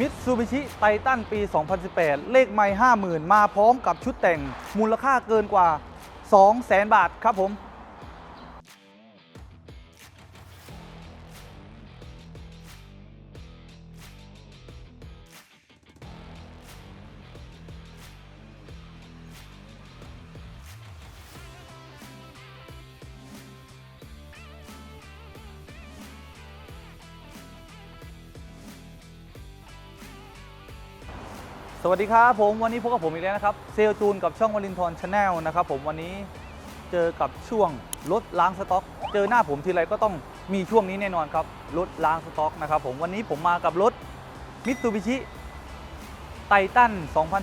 มิตซูบิชิไททันปี 2018 เลขไม่50,000 มาพร้อมกับชุดแต่งมูลค่าเกินกว่า 200,000 บาทครับผม วัสดีครับผมวันนี้พบกับผมอีกแล้วนะครับเซลจูนกับช่องวลินทรชาแนลนะครับผมวันนี้เจอกับช่วงรถล้างสต็อก เจอหน้าผมทีไรก็ต้องมีช่วงนี้แน่นอนครับรถล้างสต็อกนะครับผมวันนี้ผมมากับรถมิตซูบิชิไททัน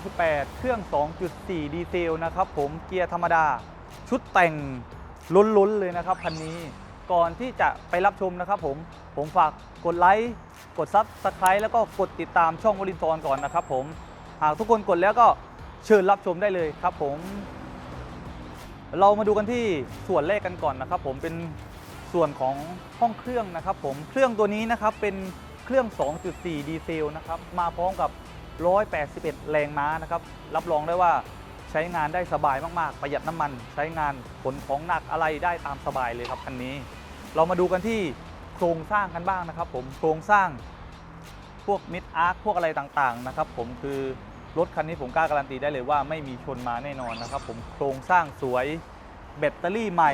2018 เครื่อง 2.4 ดีเซลนะครับผมเกียร์ธรรมดา ชุดแต่งล้นๆเลยนะครับคันนี้ก่อนที่จะไปรับชมนะครับผมผมฝากกดไลค์กดซับสไครต์แล้วก็กดติดตามช่องวลินทรก่อนนะครับผม หากทุกคนกดแล้วก็เชิญรับชมได้เลยครับผม เรามาดูกันที่ส่วนแรกกันก่อนนะครับ ผมเป็นส่วนของห้องเครื่องนะครับ ผมเครื่องตัวนี้นะครับเป็นเครื่อง 2.4 ดีเซลนะครับมาพร้อมกับ 181 แรงม้านะครับ รับรองได้ว่าใช้งานได้สบายมาก ๆ ประหยัดน้ำมัน ใช้งานขนของหนักอะไรได้ตามสบายเลยครับคันนี้ เรามาดูกันที่โครงสร้างกันบ้างนะครับ ผมโครงสร้างพวกมิดอาร์คพวกอะไรต่างๆนะครับ ผมคือ รถคันนี้ผมกล้าการันตีได้เลยว่าไม่มีชนมาแน่นอนนะครับ ผมโครงสร้างสวยแบตเตอรี่ใหม่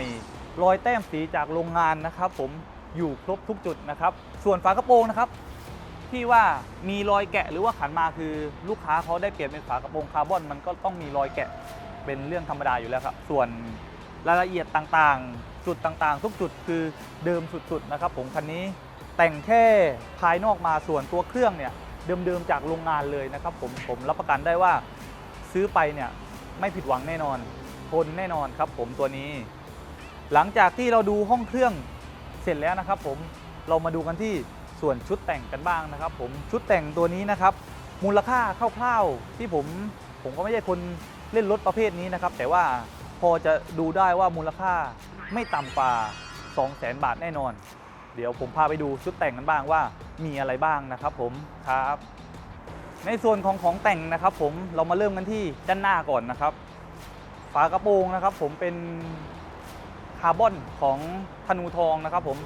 รอยแต้มสีจากโรงงานนะครับ ผมอยู่ครบทุกจุดนะครับ ส่วนฝากระโปรงนะครับ ที่ว่ามีรอยแกะหรือว่าขันมาคือลูกค้าเขาได้เปลี่ยนเป็นฝากระโปรงคาร์บอน มันก็ต้องมีรอยแกะเป็นเรื่องธรรมดาอยู่แล้วครับ ส่วนรายละเอียดต่างๆ จุดต่างๆ ทุกจุดคือเดิมสุดๆนะครับ ผมคันนี้แต่งแค่ภายนอกมาส่วนตัวเครื่องเนี่ย เดิมๆจากโรงงานเลยนะครับผมผมรับประกันได้ว่าซื้อไปเนี่ยไม่ผิดหวังแน่นอน ทนแน่นอนครับผมตัวนี้ หลังจากที่เราดูห้องเครื่องเสร็จแล้วนะครับ ผมเรามาดูกันที่ส่วนชุดแต่งกันบ้างนะครับ ผมชุดแต่งตัวนี้นะครับ มูลค่าคร่าวๆที่ผมผมก็ไม่ใช่คนเล่นรถประเภทนี้นะครับ แต่ว่าพอจะดูได้ว่ามูลค่าไม่ต่ำกว่า 200,000 บาทแน่นอน เดี๋ยวผมพาไปดูชุดแต่งกันบ้างว่ามีอะไรบ้างนะครับผมครับในส่วนของของแต่งนะครับ ผมเรามาเริ่มกันที่ด้านหน้าก่อนนะครับ ฝากระโปรงนะครับ ผมเป็นคาร์บอนของธนูทองนะครับ ผม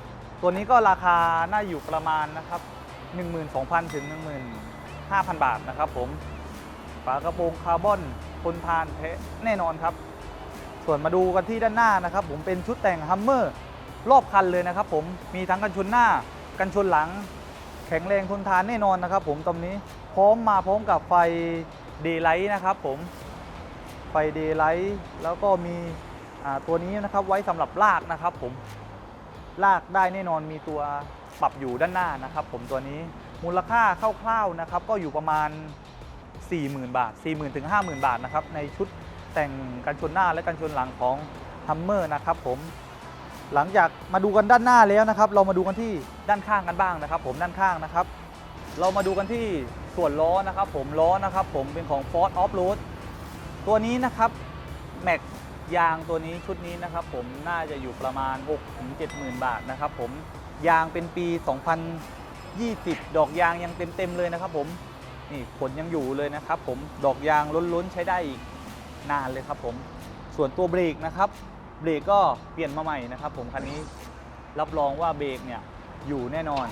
ตัวนี้ก็ราคาน่าอยู่ประมาณนะครับ 12,000 ถึง 15,000 บาทนะครับ ผมฝากระโปรงคาร์บอนทนทานแท้แน่นอนครับ ส่วนมาดูกันที่ด้านหน้านะครับ ผมเป็นชุดแต่งฮัมเมอร์ รอบคันเลยนะครับผมมีทั้งกันชนหน้า กันชนหลัง แข็งแรงทนทานแน่นอนนะครับ ผมตรงนี้พร้อมมาพร้อมกับไฟเดย์ไลท์นะครับผมไฟเดย์ไลท์แล้วก็มีตัวนี้นะครับไว้สำหรับลากนะครับผมลากได้แน่นอนมีตัวปรับอยู่ด้านหน้านะครับ ผมตัวนี้มูลค่าคร่าวๆนะครับ ก็อยู่ประมาณ 40,000 บาท 40,000ถึง50,000 บาทนะครับในชุดแต่งกันชนหน้าและกันชนหลังของฮัมเมอร์นะครับผม หลังจากมาดูกันด้านหน้าแล้วนะครับ เรามาดูกันที่ด้านข้างกันบ้างนะครับ ผมด้านข้างนะครับ เรามาดูกันที่ส่วนล้อนะครับ ผมล้อนะครับ ผมเป็นของ Ford Off Road ตัวนี้นะครับแม็กยางตัวนี้ชุดนี้นะครับ ผมน่าจะอยู่ประมาณ6ถึง70,000 บาทนะครับ ผมยางเป็นปี 2020 ดอกยางยังเต็มๆเลยนะครับ ผมนี่ผลยังอยู่เลยนะครับ ผมดอกยางล้นๆใช้ได้อีกนานเลยครับ ผมส่วนตัวเบรกนะครับ เบรกก็เปลี่ยนมาใหม่นะครับ ผมคันนี้รับรองว่าเบรกเนี่ยอยู่แน่นอน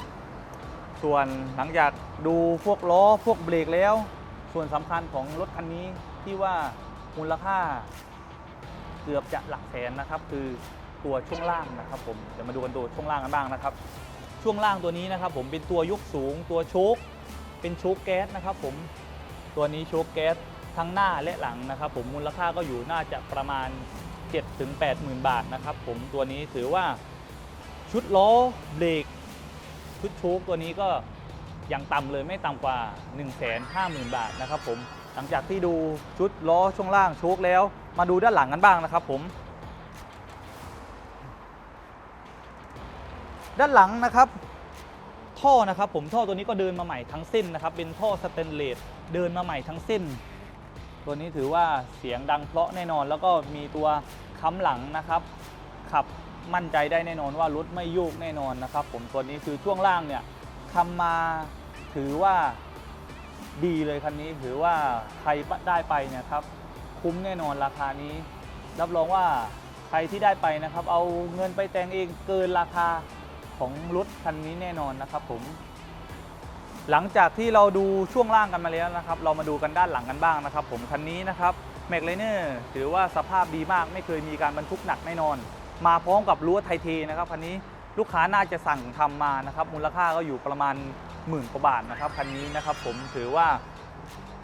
ส่วนหลังจากดูพวกล้อพวกเบรกแล้ว ส่วนสำคัญของรถคันนี้ที่ว่ามูลค่าเกือบจะหลักแสนนะครับ คือตัวช่วงล่างนะครับ ผมเดี๋ยวมาดูกันตัวช่วงล่างกันบ้างนะครับ ช่วงล่างตัวนี้นะครับ ผมเป็นตัวยกสูงตัวโชคเป็นโชคแก๊สนะครับ ผมตัวนี้โชคแก๊สทั้งหน้าและหลังนะครับ ผมมูลค่าก็อยู่น่าจะประมาณ 7ถึง80,000 บาทนะครับผมตัวนี้ถือว่าชุดล้อเบรกชุดโชคตัวนี้ก็ยังต่ำเลยไม่ต่ำกว่า 1 5 0 0 0 0 บาทนะครับผมหลังจากที่ดูชุดล้อช่วงล่างโชคแล้ว มาดูด้านหลังกันบ้างนะครับผม ด้านหลังนะครับ ท่อนะครับผมท่อตัวนี้ก็เดินมาใหม่ทั้งเส้นนะครับ เป็นท่อสเตนเลสเดินมาใหม่ทั้งเส้น ตัวนี้ถือว่าเสียงดังเพราะแน่นอน แล้วก็มีตัวค้ำหลังนะครับ ขับมั่นใจได้แน่นอนว่ารถไม่โยกแน่นอนนะครับ ผมตัวนี้คือช่วงล่างเนี่ยทำมาถือว่าดีเลยคันนี้ถือว่าใครได้ไปเนี่ยครับคุ้มแน่นอนราคานี้ รับรองว่าใครที่ได้ไปนะครับ เอาเงินไปแต่งเองเกินราคาของรถคันนี้แน่นอนนะครับผม หลังจากที่เราดูช่วงล่างกันมาแล้วนะครับ เรามาดูกันด้านหลังกันบ้างนะครับ ผมคันนี้นะครับแม็กไลเนอร์ถือว่าสภาพดีมากไม่เคยมีการบรรทุกหนักแน่นอน มาพร้อมกับรั้วไทเทนะครับคันนี้ลูกค้าน่าจะสั่งทำมานะครับ มูลค่าก็อยู่ประมาณหมื่นกว่าบาทนะครับคันนี้นะครับ ผมถือว่า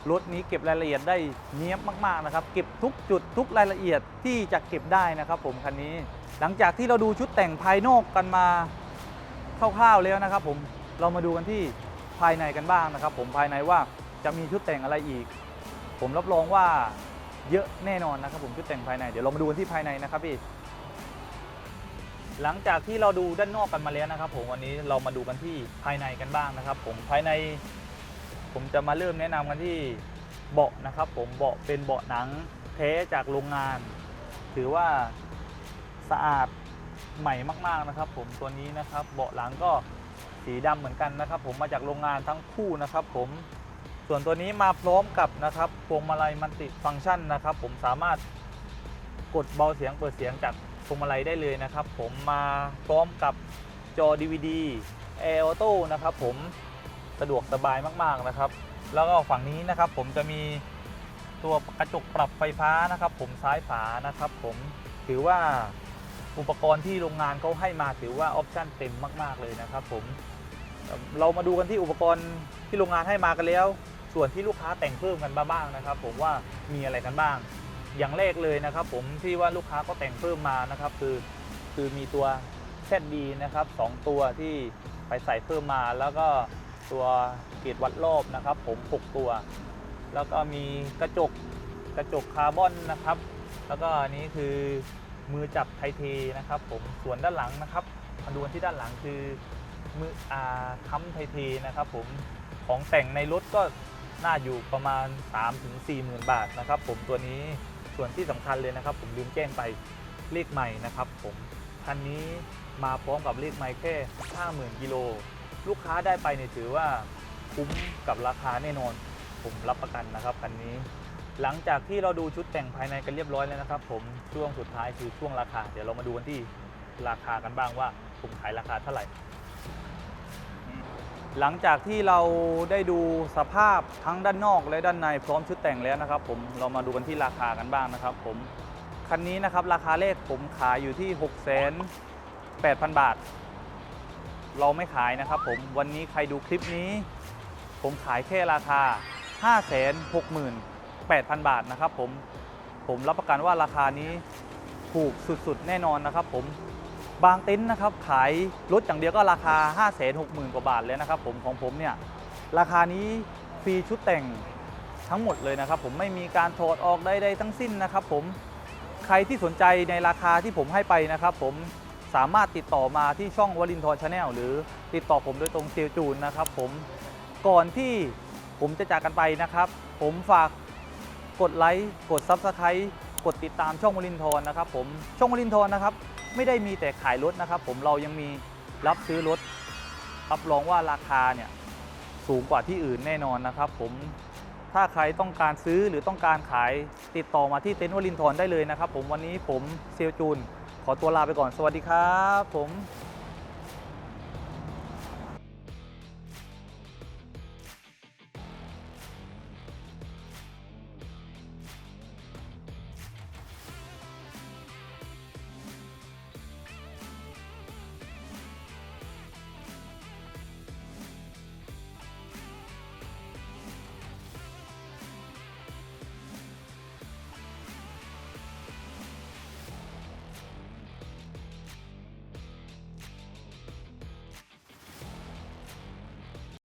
รถนี้เก็บรายละเอียดได้เนี้ยบมากๆนะครับ เก็บทุกจุดทุกรายละเอียดที่จะเก็บได้นะครับผมคันนี้ หลังจากที่เราดูชุดแต่งภายนอกกันมาคร่าวๆแล้วนะครับ ผมเรามาดูกันที่ ภายในกันบ้างนะครับ ผมภายในว่าจะมีชุดแต่งอะไรอีก ผมรับรองว่าเยอะแน่นอนนะครับ ผมชุดแต่งภายในเดี๋ยวเรามาดูกันที่ภายในนะครับพี่หลังจากที่เราดูด้านนอกกันมาแล้วนะครับ ผมวันนี้เรามาดูกันที่ภายในกันบ้างนะครับ ผมภายใน ผมจะมาเริ่มแนะนำกันที่เบาะนะครับ ผมเบาะเป็นเบาะหนังแท้จากโรงงาน ถือว่าสะอาดใหม่มาก ๆนะครับ ผมตัวนี้นะครับ เบาะหลังก็ สีดำเหมือนกันนะครับ ผมมาจากโรงงานทั้งคู่นะครับ ผมส่วนตัวนี้มาพร้อมกับนะครับพวงมาลัยมัลติฟังก์ชันนะครับ ผมสามารถกดเบาเสียงเปิดเสียงจากพวงมาลัยได้เลยนะครับ ผมมาพร้อมกับจอ DVD Air Auto นะครับ ผมสะดวกสบายมากๆนะครับ แล้วก็ฝั่งนี้นะครับ ผมจะมีตัวกระจกปรับไฟฟ้านะครับ ผมซ้ายฝานะครับ ผมถือว่าอุปกรณ์ที่โรงงานเขาให้มาถือว่าออปชั่นเต็มมาก ๆ เลยนะครับ ผม เรามาดูกันที่อุปกรณ์ที่โรงงานให้มากันแล้ว ส่วนที่ลูกค้าแต่งเพิ่มกันมาบ้างนะครับ ผมว่ามีอะไรกันบ้าง อย่างแรกเลยนะครับ ผมที่ว่าลูกค้าก็แต่งเพิ่มมานะครับ คือคือมีตัว ZD นะครับสองตัวที่ไปใส่เพิ่มมาแล้วก็ตัวเกรดวัดรอบนะครับ ผม 6 ตัว แล้วก็มีกระจกกระจกคาร์บอนนะครับ แล้วก็อันนี้คือมือจับไทเทนะครับ ผมส่วนด้านหลังนะครับมาดูกันที่ด้านหลังคือ มืออาค้ำไทเทนะครับผมของแต่งในรถก็น่าอยู่ประมาณ 3-4หมื่นบาทนะครับ ผมตัวนี้ส่วนที่สำคัญเลยนะครับ ผมลืมแจ้งไปเลขใหม่นะครับ ผมคันนี้มาพร้อมกับเลขใหม่แค่ 50,000 กิโล ลูกค้าได้ไปเนี่ยถือว่าคุ้มกับราคาแน่นอน ผมรับประกันนะครับคันนี้ หลังจากที่เราดูชุดแต่งภายในกันเรียบร้อยแล้วนะครับ ผมช่วงสุดท้ายคือช่วงราคา เดี๋ยวเรามาดูกันที่ราคากันบ้างว่าผมขายราคาเท่าไหร่ หลังจากที่เราได้ดูสภาพทั้งด้านนอกและด้านในพร้อมชุดแต่งแล้วนะครับ ผมเรามาดูกันที่ราคากันบ้างนะครับ ผมคันนี้นะครับราคาเลขผมขายอยู่ที่ 6 8 0 0 0 บาท เราไม่ขายนะครับ ผมวันนี้ใครดูคลิปนี้ ผมขายแค่ราคา 568,000 บาทนะครับ ผมผมรับประกันว่าราคานี้ถูกสุดๆ แน่นอนนะครับ ผม บางเต็นท์นะครับขายรถอย่างเดียวก็ราคา 560,000 กว่าบาทแล้วนะครับผมของผมเนี่ยราคานี้ฟรีชุดแต่งทั้งหมดเลยนะครับ ผมไม่มีการถอดออกใดๆทั้งสิ้นนะครับ ผมใครที่สนใจในราคาที่ผมให้ไปนะครับ ผมสามารถติดต่อมาที่ช่องวลินทร์ชาแนลหรือติดต่อผมโดยตรงเซลจูนนะครับ ผมก่อนที่ผมจะจากกันไปนะครับ ผมฝากกดไลค์กด Subscribe กดติดตามช่องวลินทร์นะครับ ผมช่องวลินทร์นะครับ ไม่ได้มีแต่ขายรถนะครับ ผมเรายังมีรับซื้อรถรับรองว่าราคาเนี่ยสูงกว่าที่อื่นแน่นอนนะครับ ผมถ้าใครต้องการซื้อหรือต้องการขายติดต่อมาที่เต็นท์วลินทร์ได้เลยนะครับ ผมวันนี้ผมเซียวจูน ขอตัวลาไปก่อนสวัสดีครับ ผม